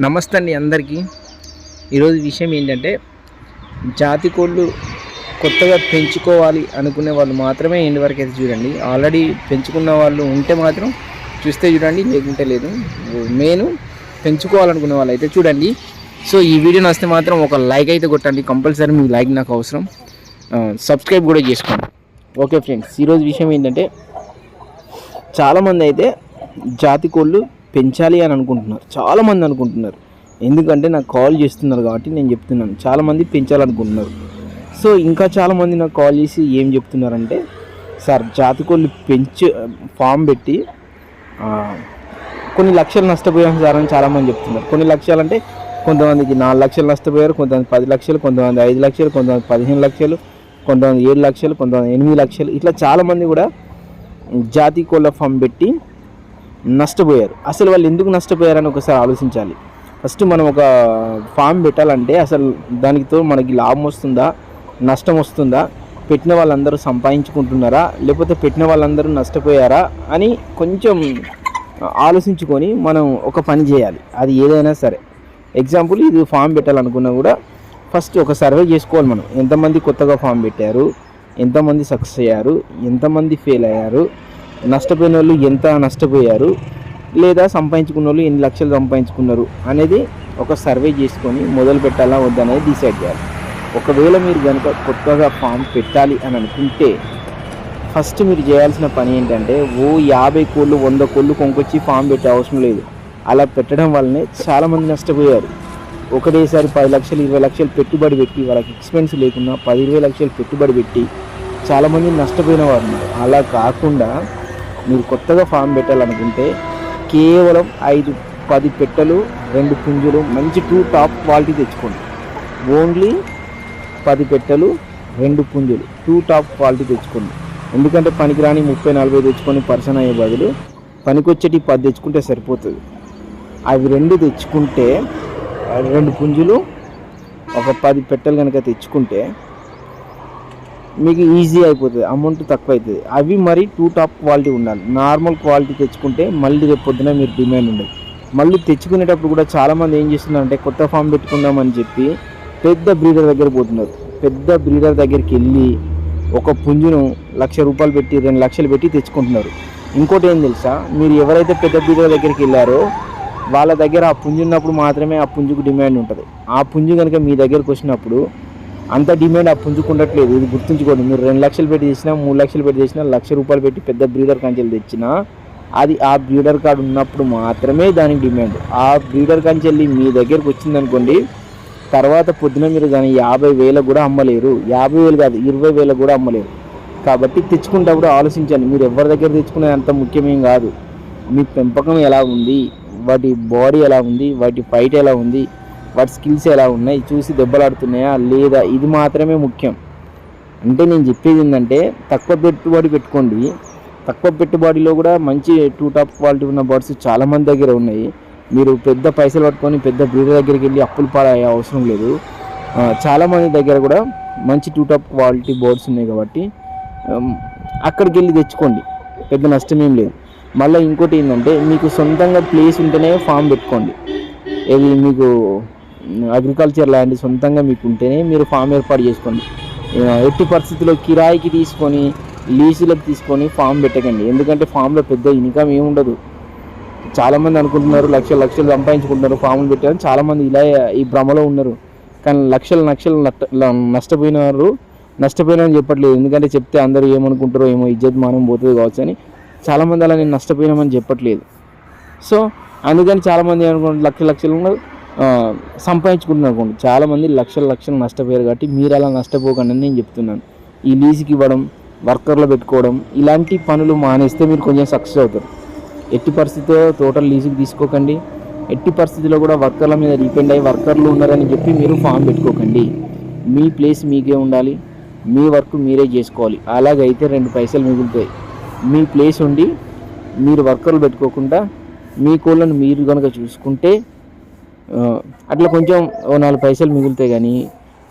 నమస్తే అండి అందరికీ. ఈరోజు విషయం ఏంటంటే జాతి కోళ్ళు కొత్తగా పెంచుకోవాలి అనుకునే వాళ్ళు మాత్రమే ఎండ్ వరకు అయితే చూడండి. ఆల్రెడీ పెంచుకున్న వాళ్ళు ఉంటే మాత్రం చూస్తే చూడండి లేకుంటే లేదు. మెయిన్ పెంచుకోవాలనుకునే వాళ్ళు అయితే చూడండి. సో ఈ వీడియో నచ్చితే మాత్రం ఒక లైక్ అయితే కొట్టండి. కంపల్సరీ మీ లైక్ నాకు అవసరం. సబ్స్క్రైబ్ కూడా చేసుకోండి. ఓకే ఫ్రెండ్స్ ఈరోజు విషయం ఏంటంటే చాలామంది అయితే జాతి కోళ్ళు పెంచాలి అని అనుకుంటున్నారు. చాలామంది అనుకుంటున్నారు. ఎందుకంటే నాకు కాల్ చేస్తున్నారు కాబట్టి నేను చెప్తున్నాను. చాలామంది పెంచాలనుకుంటున్నారు. సో ఇంకా చాలామంది నాకు కాల్ చేసి ఏం చెప్తున్నారంటే సార్ జాతి కోళ్ళు పెంచి ఫామ్ పెట్టి కొన్ని లక్షలు నష్టపోయాం సార్ అని చాలామంది చెప్తున్నారు. కొన్ని లక్షలు అంటే కొంతమందికి నాలుగు లక్షలు నష్టపోయారు కొంతమంది పది లక్షలు కొంతమంది ఐదు లక్షలు కొంతమంది పదిహేను లక్షలు కొంతమంది ఏడు లక్షలు కొంతమంది ఎనిమిది లక్షలు. ఇట్లా చాలామంది కూడా జాతి కోళ్ళ ఫామ్ పెట్టి నష్టపోయారు. అసలు వాళ్ళు ఎందుకు నష్టపోయారని ఒకసారి ఆలోచించాలి. ఫస్ట్ మనం ఒక ఫామ్ పెట్టాలంటే అసలు దానితో మనకి లాభం వస్తుందా? నష్టం వస్తుందా? పెట్టిన వాళ్ళందరూ సంపాదించుకుంటున్నారా? లేకపోతే పెట్టిన వాళ్ళందరూ నష్టపోయారా? అని కొంచెం ఆలోచించుకొని మనం ఒక పని చేయాలి. అది ఏదైనా సరే. ఎగ్జాంపుల్ ఇది ఫామ్ పెట్టాలనుకున్నా కూడా ఫస్ట్ ఒక సర్వే చేసుకోవాలి మనం. ఎంతమంది కొత్తగా ఫామ్ పెట్టారు? ఎంతమంది సక్సెస్ అయ్యారు? ఎంతమంది ఫెయిల్ అయ్యారు? నష్టపోయిన వాళ్ళు ఎంత నష్టపోయారు లేదా సంపాదించుకున్న వాళ్ళు ఎన్ని లక్షలు సంపాదించుకున్నారు అనేది ఒక సర్వే చేసుకొని మొదలు పెట్టాలా వద్దనేది డిసైడ్ చేయాలి. ఒకవేళ మీరు కనుక కొత్తగా ఫామ్ పెట్టాలి అని అనుకుంటే ఫస్ట్ మీరు చేయాల్సిన పని ఏంటంటే ఓ యాభై కోళ్ళు వంద కోళ్ళు కొంకొచ్చి ఫామ్ పెట్టే అవసరం లేదు. అలా పెట్టడం వల్లనే చాలామంది నష్టపోయారు. ఒకటేసారి పది లక్షలు ఇరవై లక్షలు పెట్టుబడి పెట్టి వాళ్ళకి ఎక్స్పెన్స్ లేకుండా పది ఇరవై లక్షలు పెట్టుబడి పెట్టి చాలామంది నష్టపోయిన వారు అలా కాకుండా మీరు కొత్తగా ఫామ్ పెట్టాలనుకుంటే కేవలం ఐదు పది పెట్టెలు రెండు పుంజులు మంచి టూ టాప్ క్వాలిటీ తెచ్చుకోండి. ఓన్లీ పది పెట్టెలు రెండు పుంజులు టూ టాప్ క్వాలిటీ తెచ్చుకోండి. ఎందుకంటే పనికిరాని ముప్పై నలభై తెచ్చుకొని పర్సన్ అయ్యే బదులు పనికొచ్చేటి పది తెచ్చుకుంటే సరిపోతుంది. అవి రెండు తెచ్చుకుంటే రెండు పుంజులు ఒక పది పెట్టెలు కనుక తెచ్చుకుంటే మీకు ఈజీ అయిపోతుంది. అమౌంట్ తక్కువ అవుతుంది అవి మరి టూ టాప్ క్వాలిటీ ఉండాలి. నార్మల్ క్వాలిటీ తెచ్చుకుంటే మళ్ళీ రేపు పొద్దున మీరు డిమాండ్ ఉండదు. మళ్ళీ తెచ్చుకునేటప్పుడు కూడా చాలామంది ఏం చేస్తున్నారంటే కొత్త ఫామ్ పెట్టుకుందామని చెప్పి పెద్ద బ్రీడర్ దగ్గర పోతున్నారు. పెద్ద బ్రీడర్ దగ్గరికి వెళ్ళి ఒక పుంజును లక్ష రూపాయలు పెట్టి రెండు లక్షలు పెట్టి తెచ్చుకుంటున్నారు. ఇంకోటి ఏం తెలుసా? మీరు ఎవరైతే పెద్ద బ్రీడర్ దగ్గరికి వెళ్ళారో వాళ్ళ దగ్గర ఆ పుంజు ఉన్నప్పుడు మాత్రమే ఆ పుంజుకు డిమాండ్ ఉంటుంది. ఆ పుంజు కనుక మీ దగ్గరకు వచ్చినప్పుడు అంత డిమాండ్ ఆ పుంజుకుండట్లేదు. ఇది గుర్తుంచుకోండి. మీరు రెండు లక్షలు పెట్టి చేసినా మూడు లక్షలు పెట్టి చేసినా లక్ష రూపాయలు పెట్టి పెద్ద బ్రీడర్ కంచెలు తెచ్చినా అది ఆ బ్రీడర్ కార్డు ఉన్నప్పుడు మాత్రమే దానికి డిమాండ్. ఆ బ్రీడర్ కంచెల్లి మీ దగ్గరకు వచ్చిందనుకోండి తర్వాత పొద్దున మీరు దాని యాభై వేలకు కూడా అమ్మలేరు. యాభై వేలు కాదు ఇరవై వేలకు కూడా అమ్మలేరు. కాబట్టి తెచ్చుకునేటప్పుడు ఆలోచించండి మీరు ఎవరి దగ్గర తెచ్చుకునేది అంత ముఖ్యమేం కాదు. మీ పెంపకం ఎలా ఉంది? వాటి బాడీ ఎలా ఉంది? వాటి ఫైట్ ఎలా ఉంది? వాటి స్కిల్స్ ఎలా ఉన్నాయి చూసి దెబ్బలాడుతున్నాయా లేదా ఇది మాత్రమే ముఖ్యం. అంటే నేను చెప్పేది ఏంటంటే తక్కువ పెట్టుబడి పెట్టుకోండి. తక్కువ పెట్టుబడిలో కూడా మంచి టూ టాప్ క్వాలిటీ ఉన్న బర్డ్స్ చాలామంది దగ్గర ఉన్నాయి. మీరు పెద్ద పైసలు పట్టుకొని పెద్ద బ్రీడర్ దగ్గరికి వెళ్ళి అప్పులు పాలయ్యే అవసరం లేదు. చాలామంది దగ్గర కూడా మంచి టూ టాప్ క్వాలిటీ బోర్డ్స్ ఉన్నాయి కాబట్టి అక్కడికి వెళ్ళి తెచ్చుకోండి. పెద్ద నష్టం ఏం లేదు. మళ్ళీ ఇంకోటి ఏంటంటే మీకు సొంతంగా ప్లేస్ ఉంటేనే ఫామ్ పెట్టుకోండి. ఇది మీకు అగ్రికల్చర్ ల్యాండ్ సొంతంగా మీకు ఉంటేనే మీరు ఫామ్ ఏర్పాటు చేసుకోండి. ఎట్టి పరిస్థితుల్లో కిరాయికి తీసుకొని లీజులకు తీసుకొని ఫామ్ పెట్టకండి. ఎందుకంటే ఫామ్లో పెద్ద ఇన్కమ్ ఏమి ఉండదు. చాలామంది అనుకుంటున్నారు లక్షలు లక్షలు సంపాదించుకుంటున్నారు ఫామ్లు పెట్టారు చాలామంది ఇలా ఈ భ్రమలో ఉన్నారు. కానీ లక్షలు లక్షలు నష్టపోయినారు నష్టపోయినారని చెప్పట్లేదు. ఎందుకంటే చెప్తే అందరూ ఏమనుకుంటారో ఏమో ఇజ్జత్ మానం పోతుంది కావచ్చు అని చాలామంది అలా నేను నష్టపోయినామని చెప్పట్లేదు. సో అందుకని చాలామంది ఏమనుకుంటారు లక్ష లక్షలు సంపాదించుకుంటున్నారు అనుకోండి చాలామంది లక్షల లక్షలు నష్టపోయారు కాబట్టి మీరు అలా నష్టపోకండి నేను చెప్తున్నాను. ఈ లీజుకి ఇవ్వడం వర్కర్లు పెట్టుకోవడం ఇలాంటి పనులు మానేస్తే మీరు కొంచెం సక్సెస్ అవుతారు. ఎట్టి పరిస్థితిలో టోటల్ లీజుకి తీసుకోకండి. ఎట్టి పరిస్థితిలో కూడా వర్కర్ల మీద డిపెండ్ అయ్యి వర్కర్లు ఉన్నారని చెప్పి మీరు ఫామ్ పెట్టుకోకండి. మీ ప్లేస్ మీకే ఉండాలి. మీ వర్క్ మీరే చేసుకోవాలి. అలాగైతే రెండు పైసలు మిగులుతాయి. మీ ప్లేస్ ఉండి మీరు వర్కర్లు పెట్టుకోకుండా మీ కోళ్ళను మీరు కనుక చూసుకుంటే అట్లా కొంచెం ఓ నాలుగు పైసలు మిగులుతాయి కానీ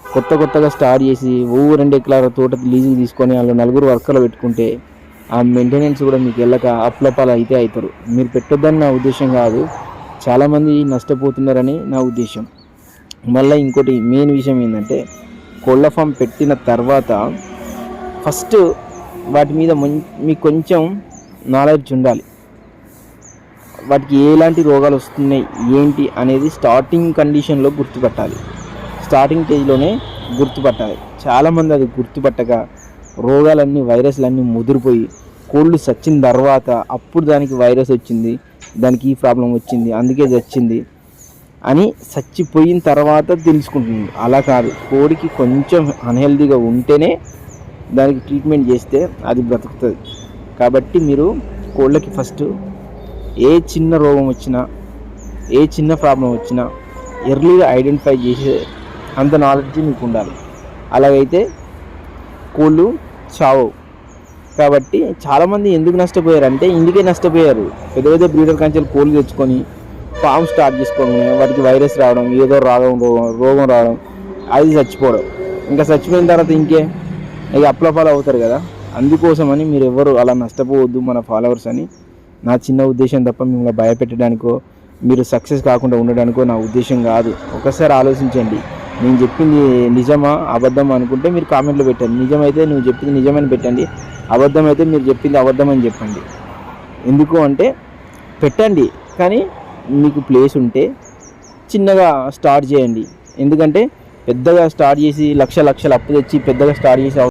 కొత్త కొత్తగా స్టార్ట్ చేసి ఓ రెండు ఎకరాల తోట లీజుకి తీసుకొని వాళ్ళు నలుగురు వర్కర్లు పెట్టుకుంటే ఆ మెయింటెనెన్స్ కూడా మీకు వెళ్ళక అప్లపాలు అయితే అవుతారు. మీరు పెట్టొద్దని నా ఉద్దేశం కాదు. చాలామంది నష్టపోతున్నారని నా ఉద్దేశం. మళ్ళీ ఇంకోటి మెయిన్ విషయం ఏంటంటే కోళ్ళ ఫామ్ పెట్టిన తర్వాత ఫస్ట్ వాటి మీద మీకు కొంచెం నాలెడ్జ్ ఉండాలి. వాటికి ఎలాంటి రోగాలు వస్తున్నాయి ఏంటి అనేది స్టార్టింగ్ కండిషన్లో గుర్తుపట్టాలి. స్టార్టింగ్ స్టేజ్లోనే గుర్తుపట్టాలి. చాలామంది అది గుర్తుపట్టక రోగాలన్నీ వైరస్లన్నీ ముదిరిపోయి కోళ్ళు చచ్చిన తర్వాత అప్పుడు దానికి వైరస్ వచ్చింది దానికి ఈ ప్రాబ్లం వచ్చింది అందుకే చచ్చింది అని చచ్చిపోయిన తర్వాత తెలుసుకుంటుంది. అలా కాదు. కోడికి కొంచెం అన్హెల్దీగా ఉంటేనే దానికి ట్రీట్మెంట్ చేస్తే అది బ్రతుకుతుంది. కాబట్టి మీరు కోళ్ళకి ఫస్ట్ ఏ చిన్న రోగం వచ్చినా ఏ చిన్న ప్రాబ్లం వచ్చినా ఎర్లీగా ఐడెంటిఫై చేసే అంత నాలెడ్జ్ మీకు ఉండాలి. అలాగైతే కోళ్ళు చావవు. కాబట్టి చాలామంది ఎందుకు నష్టపోయారు అంటే ఇందుకే నష్టపోయారు. పెద్ద పెద్ద బ్రీడర్ కంచెలు కోళ్ళు తెచ్చుకొని ఫామ్ స్టార్ట్ చేసుకోవడం వాటికి వైరస్ రావడం ఏదో రాగం రోగం రోగం రావడం అది చచ్చిపోవడం. ఇంకా చచ్చిపోయిన తర్వాత ఇంకే ఇక అప్లఫాలో అవుతారు కదా. అందుకోసమని మీరు ఎవరు అలా నష్టపోవద్దు మన ఫాలోవర్స్ అని నా చిన్న ఉద్దేశం తప్ప మిమ్మల్ని భయపెట్టడానికో మీరు సక్సెస్ కాకుండా ఉండడానికో నా ఉద్దేశం కాదు. ఒకసారి ఆలోచించండి. నేను చెప్పింది నిజమా అబద్ధం అనుకుంటే మీరు కామెంట్లో పెట్టండి. నిజమైతే నువ్వు చెప్పింది నిజమని పెట్టండి. అబద్ధం అయితే మీరు చెప్పింది అబద్ధం అని చెప్పండి. ఎందుకు అంటే పెట్టండి. కానీ మీకు ప్లేస్ ఉంటే చిన్నగా స్టార్ట్ చేయండి. ఎందుకంటే పెద్దగా స్టార్ట్ చేసి లక్ష లక్షలు అప్పు తెచ్చి పెద్దగా స్టార్ట్ చేసి